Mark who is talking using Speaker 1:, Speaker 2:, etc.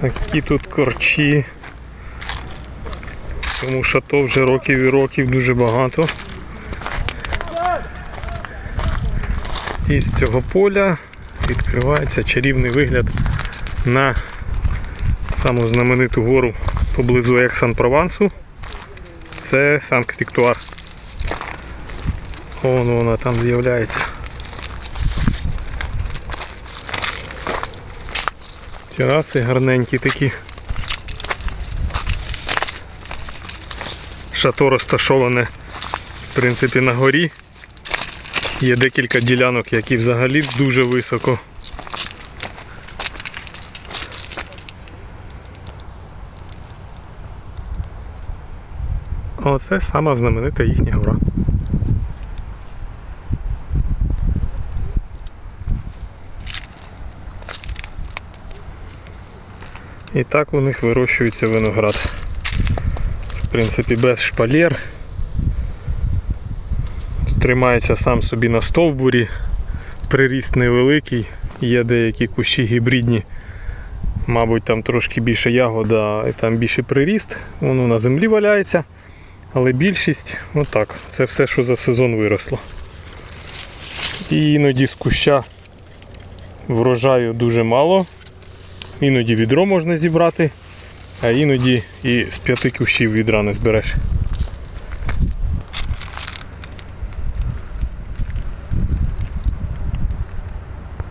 Speaker 1: Такі тут корчі. Тому що то вже років і років дуже багато. І з цього поля відкривається чарівний вигляд на саму знамениту гору поблизу Ексан-Провансу. Це Санкт-Віктуар. Вон вона там з'являється. Тераси гарненькі такі. Шато розташоване в принципі на горі. Є декілька ділянок, які взагалі дуже високо. Оце сама знаменита їхня гора. І так у них вирощується виноград. В принципі, без шпалер. Тримається сам собі на стовбурі. Приріст невеликий, є деякі кущі гібридні. Мабуть, там трошки більше ягода і там більше приріст. Воно на землі валяється. Але більшість, отак, це все, що за сезон виросло. І іноді з куща врожаю дуже мало. Іноді відро можна зібрати, а іноді і з п'яти кущів відра не збереш.